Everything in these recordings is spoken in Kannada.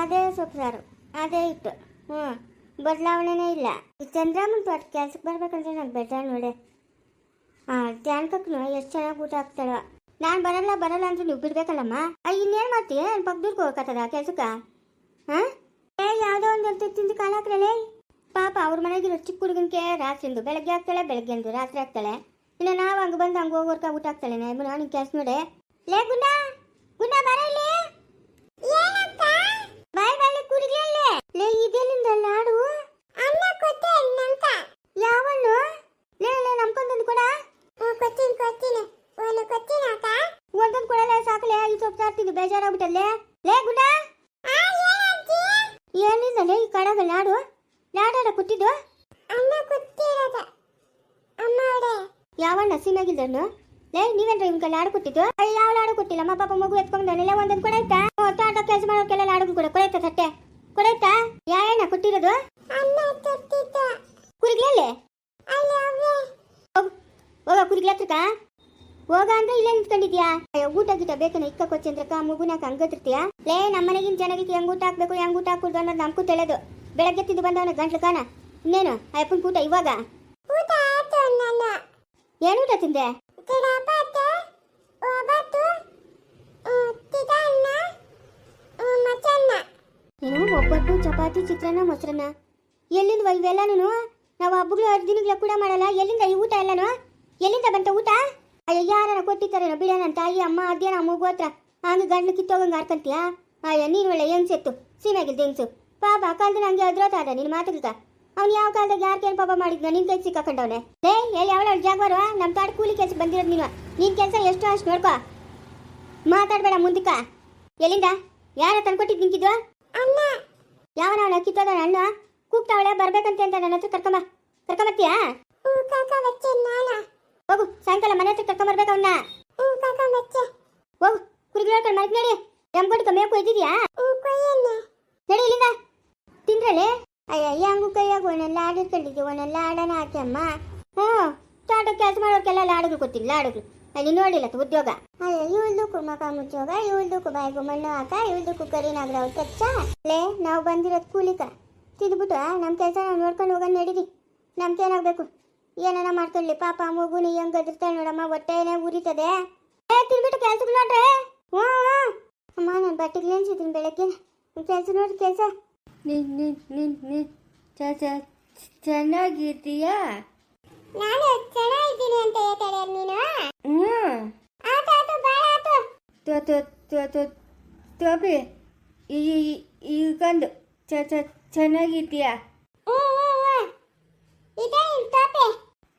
ಅದೇ ಸೊಪ್ಪು ಅದೇ ಇತ್ತು ಹ್ಞೂ, ಬದಲಾವಣೆನೇ ಇಲ್ಲ. ಈ ಚಂದ್ರಮ್ಮನ ತೋಟ ಕೆಲ್ಸಕ್ಕೆ ಬರ್ಬೇಕಂದ್ರೆ ನಾನು ಬೇಜಾರು ನೋಡಿ. ಹಾಂ ಜಾನಕಕ್ಕೂ ಎಷ್ಟು ಚೆನ್ನಾಗಿ ಊಟ ಹಾಕ್ತಾಳ. ನಾನು ಬರಲ್ಲ ಬರಲ್ಲ ಅಂತ ನೀವು ಬಿಡ್ಬೇಕಲ್ಲಮ್ಮ? ಇನ್ನೇನು ಮಾಡ್ತೀಯ ನನ್ನ ಪಕ್ಕದೂರ್ಗೆ ಹೋಗಕತ್ತದ ಕೆಲ್ಸಕ್ಕೆ? ಹಾಂ ಏ, ಯಾವುದೋ ಒಂದು ಅಂತ ತಿಂದು ಕಾಲ ಹಾಕ್ರಲೇ? ಪಾಪ ಅವ್ರ ಮನೆಗಿರೋ ಚಿಕ್ಕ ಹುಡುಗನಿಗೆ ರಾತ್ರಿಂದು ಬೆಳಗ್ಗೆ ಹಾಕ್ತಾಳೆ, ಬೆಳಗ್ಗೆ ಎಂದು ರಾತ್ರಿ ಹಾಕ್ತಾಳೆ. ಇನ್ನು ನಾವು ಹಂಗೆ ಬಂದು ಹಂಗೆ ಹೋಗೋರ್ಕ ಊಟ ಹಾಕ್ತಾಳೆ ನಾನು ಕೆಲಸ ನೋಡೇ. ಲೇ, ಗುಂಡ! ಗುಂಡ, ಬರ ಇಲ್ಲಿ ಬಾಯ್ ಬಾಯ್ ಕುಡಿಗ್ಲೇ ಲೇ, ಇದೆಲ್ಲಿಂದ ಲಾಡು? ಅನ್ನ ಕೊತ್ತೆ ನಂತ ಯಾವಣ್ಣು ಲೇ ಲೇ ನಮ್ಕೊಂದೊಂದು ಕೊಡ? ಕೊತ್ತೀನಿ ಕೊತ್ತೀನಿ ಒಂದು ಕೊತ್ತೀನಿ ಅಕ್ಕ ಒಂದೊಂದು ಕೊಡಲ್ಲ, ಸಾಕಲೆ ಈ ಸೊಪ್ಪು ಸಾರ್ತೀನಿ ಬೇಜಾರಾಗ್ಬಿಟ್ಟಲ್ಲೇ. ಲೇ, ಗುಡ! ಏನಿಲ್ಲ ಲೇ, ಈ ಕಡಗ ಲಾಡು. ಲಾಡಾಡ ಕೊಟ್ಟಿದ್ದು? ಅನ್ನ ಕೊತ್ತಿರೋದ ಅಮ್ಮ ಯಾವಣ್ಣ ಸೀನಾಗಿದ್ದನ್ನು ಲೇ, ನೀವೇನ್ರ ಇವ್ನ ಲಾಡು ಕೊಟ್ಟಿದ್ದು? ಯಾವ ಲಾಡು ಕೊಟ್ಟಿಲ್ಲ ಅಮ್ಮ ಪಾಪ ಮಗು ಎತ್ಕೊಂಡಲ್ಲ ಒಂದೊಂದು ಕೊಡಾಯ್ತಾ ತೋಟ ಕೆಲಸ ಮಾಡೋಕೆಲ್ಲ ಲಾಡು ಕೂಡ ಕೊಡಾಯ್ತಾ ತಟ್ಟೆ. ಕೊಡಾಯ್ತಾ? ಯಾಯಣ್ಣ ಕೊಟ್ಟಿರೋದು? ಕುರಿಗ್ಲಲ್ಲಿ ಹೋಗು ಕುರಿಗ್ಲ ಹತ್ರಕ್ಕ. ಹೋಗ ಅಂದ್ರೆ ಇಲ್ಲೇ ನಿಂತ್ಕೊಂಡಿದ್ಯಾ? ಅಯ್ಯೋ ಊಟ ಗೀಟ ಬೇಕನ ಇಕ್ಕ ಕೊಚ್ಚಂದ್ರಕ್ಕ ಮಗುನಾಕ ಹಂಗತಿರ್ತೀಯ? ಲೇ ನಮ್ಮ ಮನೆಗಿನ ಜನಗಳಿಗೆ ಹೆಂಗ್ ಊಟ ಹಾಕ್ಬೇಕು ಹೆಂಗ್ ಊಟ ಹಾಕುದು ಅನ್ನೋದು ನಮ್ಗೂ ತಿಳಿಯೋದು ಬೆಳಗ್ಗೆ ತಿಂದು ಬಂದವನ ಗಂಟ್ಲು ಕಾನ ಇನ್ನೇನು ಅಯ್ಯಪ್ಪನ ಊಟ ಇವಾಗ? ಏನು ಊಟ ತಿಂದೆ? ಏನು ಒಬ್ಬಟ್ಟು, ಚಪಾತಿ, ಚಿತ್ರಾನ್ನ, ಮೊಸರನ್ನ. ಎಲ್ಲಿಂದ ಇವೆಲ್ಲನೂ ನಾವು ಹಬ್ಬಗಳು ದಿನಗಳ ಕೂಡ ಮಾಡಲ್ಲ. ಎಲ್ಲಿಂದ ಈ ಊಟ ಎಲ್ಲನೂ? ಎಲ್ಲಿಂದ ಬಂತ ಊಟ? ಅಯ್ಯೋ ಯಾರನ್ನ ಕೊಟ್ಟಿದ್ದಾರೇನೋ ಬಿಡ ನನ್ನ ತಾಯಿ ಅಮ್ಮ, ಅದೇನ ಮಗು ಹತ್ರ. ಹಂಗೆ ಗಂಡು ಕಿತ್ತೋಗಂಗೆ ಆಡ್ಕಂತೀಯ? ಅಯ್ಯೋ, ನೀನು ಒಳ್ಳೆ ಹೆಂಗ್ಸೆತ್ತು ಸೀಮೆಗಿಲ್ದ ಹೆಂಗ್ಸು. ಪಾಪ ಕಾಲದಲ್ಲಿ ಹಂಗೆ ಅದ್ರೋತಾದ ನಿನ್ನ ಮಾತುಗ ಅವ್ನು ಯಾವ ಕಾಲದಾಗ ಯಾರ್ಕೇನು ಪಾಪ ಮಾಡಿದ್ನ ನಿನ್ ಕೈ ಸಿಕ್ಕಾಕೊಂಡವನೆ. ಲೇ ಎಲ್ಲಿ ಅವಳ ಜಾಗವಾರ? ನಮ್ಮ ತಾಡ ಕೂಲಿ ಕೆಲಸ ಬಂದಿರೋದು ನೀನು. ನಿನ್ ಕೆಲಸ ಎಷ್ಟು ಅಷ್ಟು ನೋಡ್ಕೋ. ಮಾತಾಡಬೇಡ ಮುಂದಕ್ಕ. ಎಲ್ಲಿಂದ? ಯಾರ ತಂದ್ಕೊಟ್ಟಿದ್ದು ನಿಂತಿದ್ವಾ ಅಣ್ಣ ಯಾವನ ಅವಳ ಕಿತ್ತೋದ ಅಣ್ಣ ಕೂಗ್ತಾವಳೆ ಬರ್ಬೇಕಂತೆ ಅಂತ ನನ್ನ ಹತ್ರ ಕರ್ಕೊಂಬ. ಕರ್ಕೊಂಬರ್ತೀಯಾ? ಹೋಗು ಸಾಯಂಕಾಲ ಮನೆ ಹತ್ರ ಕರ್ಕೊಂಬರ್ಬೇಕು ಅವನ್ನ ಹೋಗು ಕುರಿಗಳು ಹೇಳ್ಕೊಂಡು ಮನೆಗೆ ನಡಿ. ಎಮ್ಗೊಡ್ಕ ಕಮ್ಮಿ ಕೊಯ್ದಿದ್ಯಾ? ನಡಿ ಇಲ್ಲಿಂದ. ತಿಂದ್ರಲೆ? ಅಯ್ಯ ಹಂಗು ಕೈಯಾಗ ಒಂದೊಂದು ಲಾಡು ಕಂಡಿದ್ದೆ ಒಂದೊಂದು ಲಾಡನ ಅಮ್ಮ ಹ್ಞೂ ತೋಟ ಕೆಲಸ ಮಾಡೋರ್ಗೆಲ್ಲ ಲಾಡುಗಳು ಗೊತ್ತಿಲ್ಲ ಲಾಡುಗಳು. ಅಲ್ಲಿ ನೋಡಿಲ್ಲ ಉದ್ಯೋಗ. ಅಯ್ಯ ಇವಳ್ದಕ್ಕೂ ಮಕ ಮುಚ್ಚೋಗ ಇವಳ್ದಕ್ಕೂ ಬಾಯಿಗೂ ಮಣ್ಣು ಹಾಕ ಕುಕ್ಕರಿ ಕರಿನಾಗ್ರ ಕಚ್ಚ. ಲೇ, ನಾವು ಬಂದಿರೋದು ಕೂಲಿಕ. ತಿಂದ್ಬಿಟ್ಟು ನಮ್ಮ ಕೆಲಸ ನಾವು ನೋಡ್ಕೊಂಡು ಹೋಗೋಣ ನಡೀರಿ. ನಮ್ಗೇನಾಗಬೇಕು ಏನಾರ ಮಾಡ್ಕೊಳ್ಳಿ ಪಾಪ ಮಗುನ ಹೆಂಗ್ ಗದಿರ್ತಾಳೆ ನೋಡಮ್ಮ, ಹೊಟ್ಟೆನೇ ಉರಿತದೆ. ಏ, ತಿನ್ಬಿಟ್ಟು ಕೆಲ್ಸಕ್ಕೆ ನೋಡ್ರಿ? ಹ್ಞೂ. ಅಮ್ಮ, ನಾನು ಬಟ್ಟೆಗೆ ನೆನ್ಸಿದ್ದೀನಿ ಬೆಳಗ್ಗೆ. ಕೆಲಸ ನೋಡಿ, ಕೆಲಸ. ನೀನ್ ನೀನ್ ನೀನ್ ನೀನ್. ಚ ಚ, ಚೆನ್ನಾಗಿದ್ದೀಯಾ? ನಾನು ಚೆನ್ನಾಗಿದ್ದೀನಿ ಅಂತ ಹೇಳ್ತಾಳೆ ನೀನು? ಹ್ಞೂ ಆತು ಆತು ಬಾಳ ಆತು. ತೋ ತೋ ತೋ ತೋ ತೋಪಿ ಈ ಈ- ಈಗಂದು ಚ ಚ ಚೆನ್ನಾಗಿದ್ದೀಯಾ? ಹ್ಞೂ ಹ್ಞೂ ಹ್ಞೂ ಇದೇ ನಿನ್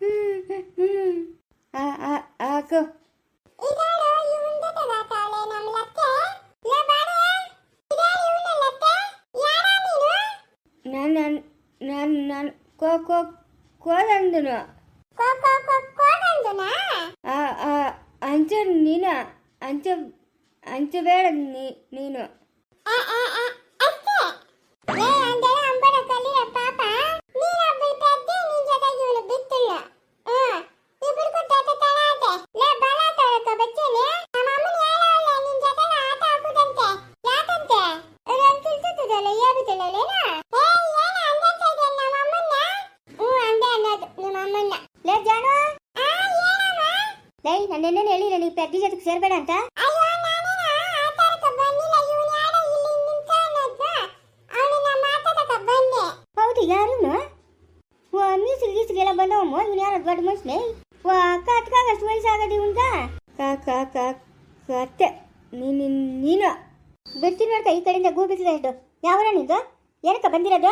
ಹ್ಮ್ ಹ್ಮ್ ಆ ನಾನು? ನಾನು ನಾನು ಕೋ ಕೋ ಕೋದಂದನು ಅಂಚ ನೀನ ಅಂಚ ಅಂಚಬೇಡ ನೀ ನೀನು ಆ ಆ ಆ ಅಷ್ಟೇ ಲೇ ಅಂದರೆ ಅಂಬರ ಕಲಿಯ ಪಾಪ ನೀನೊಬ್ಬಳು ಪೆದ್ದೆ ನಿನ್ ಜೊತೆಗೆ ಇವಳು ಬಿತ್ತಿಲ್ಲ ಹ್ಮ್ ಇಬ್ರು ಕೊಟ್ಟಾಟ ತಳಾತೆ ಲೇ ಬಲ ತಳಕ ಬಚ್ಚನೆ ನಮ್ಮ ಅಮ್ಮನ ಹೇಳಲ್ಲ ನಿನ್ ಜೊತೆಗೆ ಆಟ ಹಾಕುದಂತೆ ಯಾಕಂತೆ ರಂತಿಲ್ ಸುತ್ತದಲ್ಲ ಏಗುತ್ತಲೇನ ಏ ಏನ ಅಂದಂತ ಇದೆ ನಮ್ಮ ಅಮ್ಮನ್ನ ಹ್ಞೂ ಅಂದೆ ಅನ್ನೋದು ನಿಮ್ಮ ಅಮ್ಮನ್ನ ಲೇ ಜಾನು ಆ ಏನಮ್ಮ ಲೇ ನನ್ನೇನೇನು ಹೇಳಿಲ್ಲ ನೀ ಪೆದ್ದಿ ಜೊತೆಗೆ ಸೇರ್ಬೇಡ ಅಂತ? ಹೌದು ಯಾರು ಓ ಮೀಸಿಗೆ ಗೀಸಿಗೆಲ್ಲ ಬಂದವಮ್ಮ ಇವ್ನು ಯಾರು ದೊಡ್ಡ ಮನುಷ್ಯನೇ? ಓ ಕತ್ಕಾಗ ಅಷ್ಟು ವಯಸ್ಸಾಗದು ಕಾ ಕಾ ಕಾ ಕತ್ತೆ ನೀನು ನೀನು. ಬಿಡ್ತೀನಿ ನೋಡ್ಕ ಈ ಕಡೆಯಿಂದ ಗೂಬಿಸಿದ ಎಷ್ಟು? ಯಾವ ನಿಂದು? ಏನಕ್ಕ ಬಂದಿರೋದು?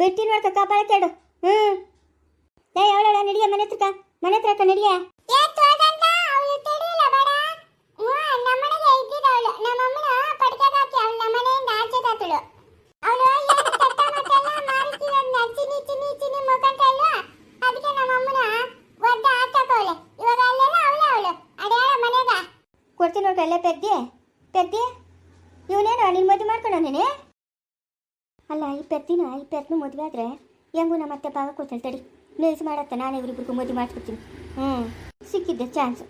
ಬಿಡ್ತೀನಿ ನೋಡ್ಕ ಕಾಪಾಳ ಕೇಳು ಹ್ಮ್. ಲೇ ಅವಳ ನಡಿಯ ಮನೆ ಹತ್ರಕ ಮನೆ ಹತ್ರಕ ನಡಿಯ. ಏ ಕೊಡ್ತೀನಿ ನೋಡ್ರಿ ಅಲ್ಲೇ ಪೆದ್ದೆ ಪೆದ್ದೆ ಇವನೇನು ನಿನ್ನ ಮದುವೆ ಮಾಡ್ಕೊಂಡವನೇನೆ ಅಲ್ಲ ಈ ಪೆದ್ದಿನ ಈ ಪೆದ್ನ ಮದುವೆ ಆದ್ರೆ ಹೆಂಗು ನಮ್ಮ ಅತ್ತೆ ಭಾಗ ಕೊಡ್ತಾಳೆ ತಡಿ ಮಾಡತ್ತೆ ನಾನು ಇವ್ರಿಬ್ರಿಗೂ ಮದುವೆ ಮಾಡಿಸ್ಬಿಡ್ತೀನಿ ಹ್ಞೂ ಸಿಕ್ಕಿದ್ದೆ ಚಾನ್ಸ್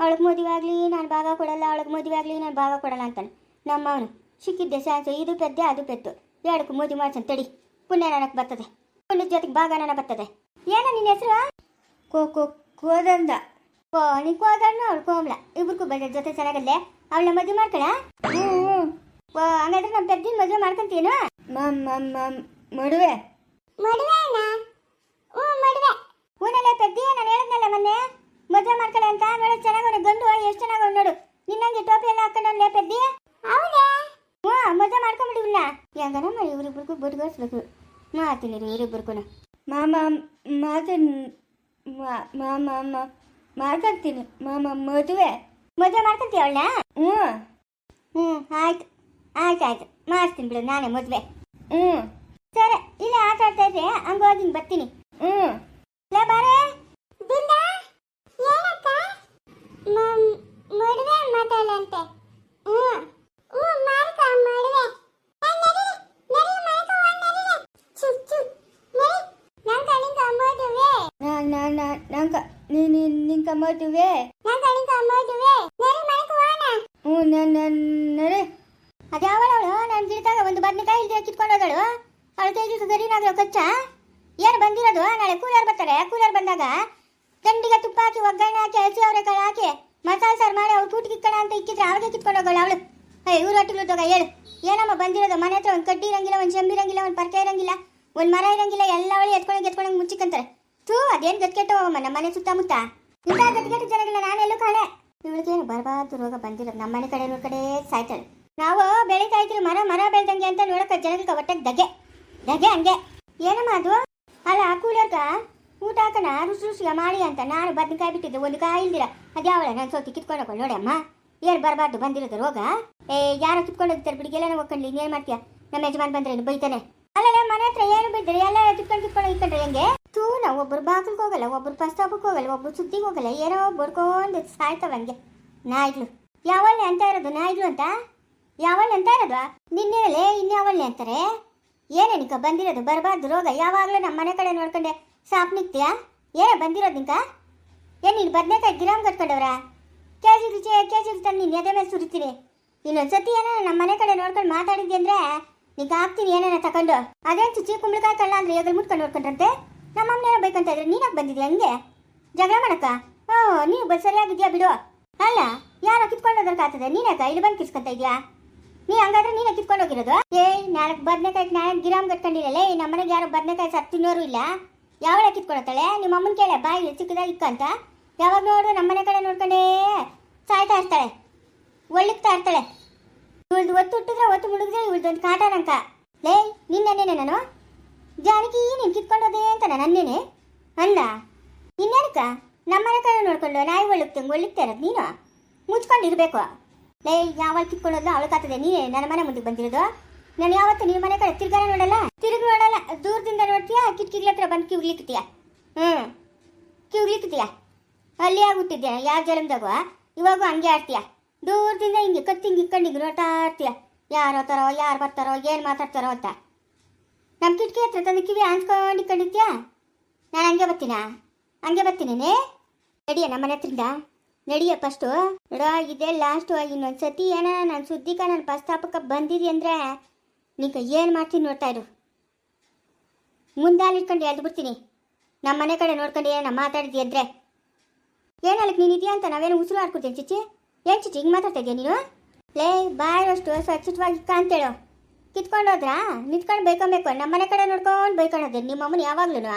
ಅವಳಿಗೆ ಮದುವೆ ಆಗಲಿ ನಾನು ಭಾಗ ಕೊಡಲ್ಲ ಅವಳಿಗೆ ಮದುವೆ ಆಗಲಿ ನಾನು ಭಾಗ ಕೊಡಲ್ಲ ಅಂತಾನೆ. ನಮ್ಮವನು ಸಿಕ್ಕಿದ್ದೆ ಚಾನ್ಸ್ ಇದು ಪೆದ್ದೆ ಅದು ಪೆದ್ದು ಎರಡಕ್ಕೂ ಮದುವೆ ಮಾಡ್ಸೋಣ ತಡಿ. ಪುಣ್ಯ ನನಗೆ ಬರ್ತದೆ. ಪುಣ್ಯದ ಜೊತೆಗೆ ಭಾಗ ನನಗೆ ಬರ್ತದೆ. ಏನ ನಿನ್ನ ಹೆಸರು? ಕೋ ಕೋ ಕೋದಂದ ಕೋ ನೀ ಕೋದಣ್ಣ ಅವಳು ಕೋಮಲ. ಇಬ್ರಿಗೂ ಬಂದ ಜೊತೆ ಚೆನ್ನಾಗಲ್ಲೇ? ಅವಳ ಮದುವೆ ಮಾಡ್ಕೊಳ? ಹ್ಞೂ ಹಂಗಾದ್ರೆ ನಮ್ಮ ಪೆದ್ದಿನ ಮದುವೆ ಮಾಡ್ಕೊಂತೀನ ಮಮ್ಮ ಮಮ್ಮ ಮಡುವೆ. ಹ್ಞೂ ಮದುವೆ ಹೂನಲ್ಲ ಪೆದ್ದಿ ನಾನು ಹೇಳಿದ್ನಲ್ಲ ಮೊನ್ನೆ ಮದುವೆ ಮಾಡ್ಕೊಳ್ಳಿ ಅಂತ ನೋಡು ಚೆನ್ನಾಗವನೆ ಗಂಡು ಎಷ್ಟು ಚೆನ್ನಾಗವ್ ನೋಡು ನಿನ್ನಂಗೆ ಟೋಪಿ ಎಲ್ಲ ಹಾಕೊಂಡವ್ನೆ ಪೆದ್ದಿ ಹೌದಾ ಹ್ಞೂ ಮದುವೆ ಮಾಡ್ಕೊಂಬಿಡಿವಿಲ್ಲ ಹೆಂಗನ ಮಾಡಿ ಇವ್ರಿಬ್ರಿಗೂ ಬುಡ್ಗೋಸ್ಬೇಕು ಮಾತೀನಿ ಇವ್ರಿಬ್ರಿಗೂ ಮಾಮ ಮಾತನ್ ಮಾಮ ಮಾಡ್ಕೊಂತೀನಿ ಮಾಮ ಮದುವೆ. ಮದುವೆ ಮಾಡ್ಕೊಂತೀಯ ಅವಳ ಹ್ಞೂ. ಹ್ಞೂ ಆಯ್ತು. ಆಯ್ತು ಆಯ್ತು. ಮಾಡ್ತೀನಿ ಬಿಡು ನಾನೇ ಮದುವೆ. ಹ್ಞೂ. ಸರಿ ಇಲ್ಲೇ ಆಟ ಆಡ್ತಾ ಇದ್ರೆ ಹಂಗೋಗಿ ಬರ್ತೀನಿ. ಹ್ಞೂ. ಲೇ ಬಾರೇ ಮದುವೆ ಮಾತಾಡಂತೆ ಹ್ಞೂ ಮಾಡ್ಕ ಮದುವೆ ಏ, ನಡಿ, ನಡಿ, ಮಾಡ್ಕೊ, ಹೋಗ್ ನಡಿ. ಚು, ಚು, ನಡಿ. ನಂಗ್ ಕಣಿಂಗ ಮದುವೆ ನಂಗ ನಿಂಕ ಮದುವೆ ನಂಗ್ ಕಣಿಂಗ ಮದುವೆ ನಡಿ, ಮಾಡ್ಕೊ, ಹೋಗೋಣ. ಹ್ಞೂ ನನ್ನ ನಡೆ. ಅದ್ಯಾವಳವಳು ನಾನು ಗಿಡದಾಗ ಒಂದು ಬದನೆಕಾಯಿ ಇಲ್ಲದೆ ಕಿತ್ಕೊಂಡು ಹೋದಳು. ಅವಳ ಕೈಗೆ ಗರಿನಾಗಲು ಕಚ್ಚ? ಏನು ಬಂದಿರೋದು? ನಾಳೆ ಕೂಲರ್ ಬರ್ತಾರೆ. ಕೂಲರ್ ಬಂದಾಗ ದಂಡಿಗೆ ತುಪ್ಪ ಹಾಕಿ ಒಗ್ಗರಣೆ ಹಾಕಿ ಹಸಿ ಅವರೆಕಾಳು ಹಾಕಿ ಮಸಾಲೆ ಸಾರು ಮಾಡಿ ಅವ್ಳು ಕೂಟಿ ಕಿಕ್ಕಣ ಅಂತ ಇಕ್ಕಿದ್ರೆ ಅವಳಿಗೆ ಕಿತ್ಕೊಂಡು ಹೋಗೋಳು ಅವಳು. ಏ ಇವ್ರು ಹೊಟ್ಟಿಗೆ ಹೇಳು. ಏನಮ್ಮ ಬಂದಿರೋದು? ಮನೆ ಹತ್ರ ಒಂದು ಕಡ್ಡಿ ಇರಂಗಿಲ್ಲ ಒಂದು ಶಂಬಿ ಇರಂಗಿಲ್ಲ ಒಂದು ಪರ್ಕೆ ಇರಂಗಿಲ್ಲ ಒಂದು ಮರ ಇರಂಗಿಲ್ಲ ಎಲ್ಲ ಅವಳು ಎತ್ಕೊಂಡು ಎತ್ಕೊಂಡು ಮುಚ್ಚಿಕಂತಾರೆ ಥೂ ಅದೇನು ಗತ್ಕೆಟ್ಟವಮ್ಮ ನಮ್ಮ ಮನೆ ಸುತ್ತಮುತ್ತ? ಇಂಥ ಜನಗಳ ನಾನೆಲ್ಲೂ ಕಾಣೆ. ಇವಳಿಗೇನು ಬರಬಾರ್ದು ರೋಗ ಬಂದಿರೋದು ನಮ್ಮ ಮನೆ ಕಡೆ ನೋಡ್ ಕಡೆ ಸಾಯ್ತಾಳೆ. ನಾವು ಬೆಳೀತಾ ಇದ್ರಿ ಮರ ಮರ ಬೆಳ್ದಂಗೆ ಅಂತ ನೋಡಕ ಜನಗಳಿಗೆ ಹೊಟ್ಟೆಗೆ ದಗೆ ದಗೆ ಹಂಗೆ. ಏನಮ್ಮ ಅದು? ಅಲ್ಲ ಕೂಲರ್ಗ ಊಟ ಹಾಕನ ರುಚಿ ಮಾಡಿ ಅಂತ ನಾನು ಬದ್ನೆಕಾಯಿ ಬಿಟ್ಟಿದ್ದೆ ಒಂದು ಕಾಯಿ ಇಲ್ದಿರ. ಅದ್ಯಾವಳ ನಾನು ಸೋತಿ ಕಿತ್ಕೊಂಡು ನೋಡಿ ಅಮ್ಮ ಏನು ಬರಬಾರ್ದು ಬಂದಿರೋದು ರೋಗ? ಏ, ಯಾರೋ ಕಿತ್ಕೊಂಡು ಹೋಗ್ತಾರೆ ಬಿಡಿಗೆಲ್ಲ ನಾವು ಒಕ್ಕಂಡ್ಲಿ ಏನು ಮಾಡ್ತೀಯ? ನಮ್ಮ ಯಜಮಾನ್ ಬಂದ್ರೆ ಬೈತಾನೆ. ಅಲ್ಲಲ್ಲ ಮನೆ ಹತ್ರ ಏನು ಬಿದ್ದರೆ ಎಲ್ಲ ಕಿತ್ಕೊಂಡು ಕಿತ್ಕೊಂಡು ಇಟ್ಕೊಂಡ್ರೆ ಹೆಂಗೆ? ತೂ ನಾವು ಒಬ್ರು ಬಾಗಿಲ್ಗೆ ಹೋಗಲ್ಲ ಒಬ್ರು ಪ್ರಸ್ತಾಪಕ್ಕೆ ಹೋಗಲ್ಲ, ಒಬ್ರು ಸುದ್ದಿಗೆ ಹೋಗಲ್ಲ, ಏನೋ ಬರ್ಕೊಂಡು ಸಾಯ್ತವ ಹಂಗೆ. ನಾಯಿಗಳು ಯಾವಳ್ಳೆ ಅಂತ ಇರೋದು ನಾಯಿಗಳು ಅಂತ? ಯಾವಳ್ಳೆ ಅಂತ ಇರೋದು? ನಿನ್ನೆ ಇನ್ಯಾವಳ್ಳೆ ಅಂತಾರೆ? ಏನೇನಿಕ ಬಂದಿರೋದು, ಬರಬಾರ್ದು ರೋಗ, ಯಾವಾಗಲೂ ನಮ್ಮ ಮನೆ ಕಡೆ ನೋಡ್ಕೊಂಡೆ ಸಾಪ್ ನಿಕ್ತೀಯಾ ಏನ ಬಂದಿರೋದು ನಿಂಕ? ಏನು ನೀನು ಬದನೇಕಾಯಿ ಗಿರಾಮ್ ಕಟ್ಕೊಂಡವ್ರ? ಕೆ ಜಿ ರುಚಿ ಕೆ ಜಿ ತಂದು ನೀನು ಎದೆ ಮೇಲೆ ಸುರಿತೀನಿ. ಇನ್ನೊಂದ್ಸತಿ ಏನೋ ನಮ್ಮ ಮನೆ ಕಡೆ ನೋಡ್ಕೊಂಡು ಮಾತಾಡಿದ್ದೆ ಅಂದ್ರೆ ನಿಂಗೆ ಹಾಕ್ತೀನಿ ಏನೇನ ತಗೊಂಡು ಅದೇನು ಚುಚ್ಚಿ ಕುಂಬಳಕಾಯಿ ಕಳ್ಳ ಅಂದ್ರೆ ಎಗಲ್ ಮುಟ್ಕೊಂಡು ನೋಡ್ಕೊಂಡ್ರಂತೆ? ನಮ್ಮ ಅಮ್ಮನೇನೋ ಬೇಕಂತ ಇದ್ರೆ? ನೀನಕ್ ಬಂದಿದ್ಯಾ ಹಂಗೆ? ಜಗಳ ಮಾಡಕ್ಕ? ಓ, ನೀವು ಬಸ್ ಸರಿಯಾಗಿದ್ಯಾ ಬಿಡು. ಅಲ್ಲ, ಯಾರೋ ಕಿತ್ಕೊಂಡು ಹೋದ್ರಕ್ಕಾಗ್ತದೆ ನೀನಕ ಇಲ್ಲಿ ಬಂದು ಕಿಸ್ಕೊಂತ ಇದೆಯಾ? ನೀ ಹಂಗಾದ್ರೆ ನೀನೇ ಕಿತ್ಕೊಂಡು ಹೋಗಿರೋದು? ಏಯ್ ನಾಲ್ಕು ಬದನೆಕಾಯಿ ನಾಲ್ಕು ಗಿರಾಮ್ ಕಟ್ಕೊಂಡಿರಲ್ಲ ನಮ್ಮ ಮನೆಗೆ ಯಾರು ಬದನೆಕಾಯಿ ಸತ್ತು ತಿನ್ನೋರು ಇಲ್ಲ. ಯಾವಾಗ ಕಿತ್ಕೊಳತ್ತಾಳೆ ನಿಮ್ಮ ಅಮ್ಮನ ಕೇಳೆ ಬಾಯಿ ಚಿಕ್ಕದಾಗಿ ಇಕ್ಕಂತ ಯಾವಾಗ ನೋಡು ನಮ್ಮ ಮನೆ ಕಡೆ ನೋಡ್ಕೊಂಡೇ ಸಾಯ್ತಾ ಇರ್ತಾಳೆ. ಒಳ್ಳಿಕ್ತಾ ಇರ್ತಾಳೆ. ಇವಳ್ದು ಒತ್ತು ಹುಟ್ಟಿದ್ರೆ ಒತ್ತು ಮುಳುಗಿದ್ರೆ ಇವಳ್ದೊಂದು ಕಾಟ ನಂಕ. ಲೇ ನಿನ್ನೆ ನಾನು ಜಾನಕಿ, ನೀನು ಕಿತ್ಕೊಂಡೋದೆ ಅಂತ ನನ್ನೇನೆ? ಅಲ್ಲ. ಇನ್ನೇನಕ್ಕ ನಮ್ಮನೆ ಕಡೆ ನೋಡ್ಕೊಂಡು ನಾಯಿ ಒಳ್ಳಿಕ್ತಂಗೆ ಒಳ್ಳಿಕ್ತಾ ಇರೋದು ನೀನು? ಮುಚ್ಕೊಂಡಿರ್ಬೇಕು. ಲೇ, ಯಾವಾಗ ಕಿತ್ಕೊಳ್ಳೋದು ಅವಳು ಕಾತದೆ, ನೀನೇ ನನ್ನ ಮನೆ ಮುಂದೆ ಬಂದಿರೋದು? ನಾನು ಯಾವತ್ತು ನಿಮ್ಮ ಮನೆ ಕಡೆ ತಿರ್ಗಾನ ನೋಡಲ್ಲ? ತಿರುಗಿ ನೋಡಲ್ಲ. ದೂರದಿಂದ ನೋಡ್ತೀಯಾ? ಕಿಟಕಿಗಳ ಹತ್ರ ಬಂದು ಕಿವ್ಲಿಕ್ತೀಯ ಹ್ಞೂ ಕಿವ್ಲಿಕ್ತೀಯ ಅಲ್ಲಿ ಆಗುತ್ತಿದ್ದೆ ಯಾವ ಜಲಮ್ದಾಗು ಇವಾಗೂ ಹಂಗೆ ಆಡ್ತೀಯ? ದೂರದಿಂದ ಹಿಂಗೆ ಕತ್ತಿ ಹಿಂಗೆ ಇಕ್ಕಂಡು ಹಿಂಗೆ ನೋಡ್ತಾ ಇರ್ತೀಯ? ಯಾರು ಯಾರು ಬರ್ತಾರೋ, ಏನು ಮಾತಾಡ್ತಾರೋ ಅಂತ. ನಮ್ಮ ಕಿಟಕಿ ಹತ್ರ ತಂದು ಕಿವಿ ಅನ್ಸ್ಕೊಂಡು ಕಂಡಿದ್ಯಾ ನಾನು ಹಂಗೆ ಬರ್ತೀನಾ? ಹಂಗೆ ಬರ್ತೀನಿ ನಡಿಯ ನಮ್ಮ ಮನೆ ಹತ್ರಿಂದ ನಡಿಯ ಫಸ್ಟು ನಡೋ, ಇದೆ ಲಾಸ್ಟು ಇನ್ನೊಂದು ಸತಿ ಏನ ನನ್ನ ಸುದ್ದಿಕ ನನ್ನ ಪ್ರಸ್ತಾಪಕ್ಕೆ ಬಂದಿದೆ ಅಂದರೆ ನೀಕ ಏನು ಮಾಡ್ತೀನಿ ನೋಡ್ತಾ ಇರು. ಅಲ್ಲಿ ಇಟ್ಕೊಂಡು ಎಳ್ದು ಬಿಡ್ತೀನಿ. ನಮ್ಮ ಮನೆ ಕಡೆ ನೋಡ್ಕೊಂಡು ಏನ ಮಾತಾಡಿದ್ವಿ ಅಂದರೆ? ಏನಲ್ಲಕ್ಕೆ ನೀನು ಇದೆಯಾ ಅಂತ ನಾವೇನು ಉಸಿರು ಆಡ್ಕೊತೀನಿ ಚಿಚ್ಚಿ? ಏನು ಚಿಚ್ಚಿ, ಹಿಂಗೆ ಮಾತಾಡ್ತಾ ಇದೆಯಾ ನೀನು? ಲೇ ಬಾಯಷ್ಟು ಸ್ವಚ್ಛವಾಗಿ ಕಾಂತೇಳು ಕಿತ್ಕೊಂಡು ಹೋದ್ರಾ? ನಿಂತ್ಕೊಂಡು ಬೈಕೊಬೇಕು. ನಮ್ಮ ಮನೆ ಕಡೆ ನೋಡ್ಕೊಂಡು ಬೈಕೊಳ್ಳೋದೆ ನಿಮ್ಮ ಅಮ್ಮನ ಯಾವಾಗ್ಲೂ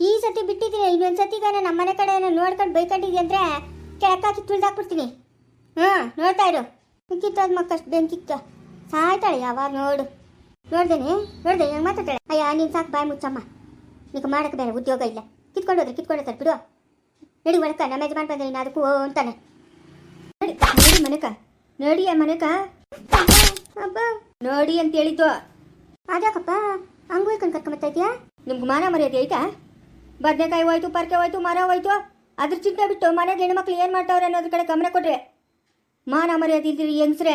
ಈ ಸತಿ ಬಿಟ್ಟಿದ್ದೀನಿ ಇನ್ನೊಂದು ಸತಿಗಾನ ನಮ್ಮ ಮನೆ ಕಡೆ ನೋಡ್ಕೊಂಡು ಬೈಕೊಂಡಿದ್ದೆ ಅಂದರೆ ಕೆಳಕಾಕಿ ತುಳಿದಾಕ್ಬಿಡ್ತೀನಿ. ಹ್ಞೂ, ನೋಡ್ತಾ ಇರು. ಕಿತ್ತೋದ್ ಮಕ್ಕಷ್ಟು ಬೆಂಕಿತ್ತು ಸಾಯ್ತಾಳೆ ಯಾವಾಗ ನೋಡು. ನೋಡ್ದೇನೆ? ನೋಡ್ದೆ, ಹೆಂಗೆ ಮಾತಾಡ್ತಾಳೆ? ಅಯ್ಯ, ನೀನು ಸಾಕು ಬಾಯ್ ಮುಚ್ಚಮ್ಮ. ನೀಕ್ ಮಾಡಕ್ಕೆ ಬೇರೆ ಉದ್ಯೋಗ ಇಲ್ಲ. ಕಿತ್ಕೊಂಡು ಹೋದ್ರೆ ಕಿತ್ಕೊಂಡು ಹೋಗ್ತಾರೆ, ಬಿಡು. ನಡಿ ಒಳಕ, ನಮ್ಮ ಯಜಮಾನ್ ಬಂದ್ರೆ ನೀನು ಅದಕ್ಕೂ ಅಂತಾನೆ. ನೋಡಿ ಮನಕ. ಮನೆಕ ನೋಡಿಯ ಮನಕ. ಅಬ್ಬ. ನೋಡಿ ಅಂತ ಹೇಳಿದ್ದು. ಅದ್ಯಾಕಪ್ಪ? ಹಂಗೂ ಕಣ್ ಕರ್ಕೊಂಬತ್ತಾ ಇದೆಯಾ? ನಿಮ್ಗೆ ಮಾನ ಮರ್ಯಾದೆ ಐತಾ ಬದನೆಕಾಯಿ ಹೋಯ್ತು ಪರ್ಕೆ ಹೋಯ್ತು ಮರ ಹೋಯ್ತು ಅದ್ರ ಚಿಂತೆ ಬಿಟ್ಟು ಮನೆಗೆ ಹೆಣ್ಮಕ್ಳು ಏನು ಮಾಡ್ತಾವ್ರೆ ಅನ್ನೋದ್ರ ಕಡೆ ಗಮನ ಕೊಡ್ರಿ ಮಾನ ಮರ್ಯಾದೆ ಇದ್ರಿ ಹೆಂಗ್ಸ್ರೆ?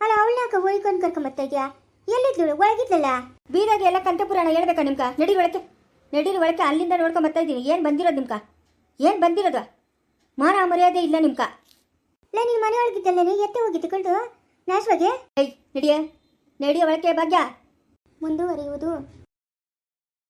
ಅಲ್ಲ ಅವಳ್ನಾಕ ಹೋಯ್ಕೊಂಡು ಕರ್ಕೊಂಬತ್ತಾ ಇದೆಯಾ? ಎಲ್ಲಿದ್ಳು ಒಳಗಿದ್ಲಲ್ಲ? ಬೀದಾಗ ಎಲ್ಲ ಕಂಠಪುರಾಣ ಹೇಳ್ಬೇಕಾ ನಿಮ್ಗೆ? ನಡೀರಿ ಒಳಕ್ಕೆ. ನಡೀರಿ ಒಳಕ್ಕೆ ಅಲ್ಲಿಂದ ನೋಡ್ಕೊಂಡ್ ಬರ್ತಾ ಇದ್ದೀನಿ. ಏನು ಬಂದಿರೋದು ನಿಮ್ಕ ಏನು ಬಂದಿರೋದು? ಮಾನ ಮರ್ಯಾದೆ ಇಲ್ಲ ನಿಮ್ಕ ಇಲ್ಲ ನೀನು ಮನೆ ಒಳಗಿದ್ದಲ್ಲ ನೀ ಎತ್ತೆ ಹೋಗಿತ್ತು ಕಳ್ದು ನಾಶವಾಗಿ? ಐ ನಡಿಯ. ನಡಿಯ ಒಳಕೆ ಭಾಗ್ಯ. ಮುಂದುವರಿಯುವುದು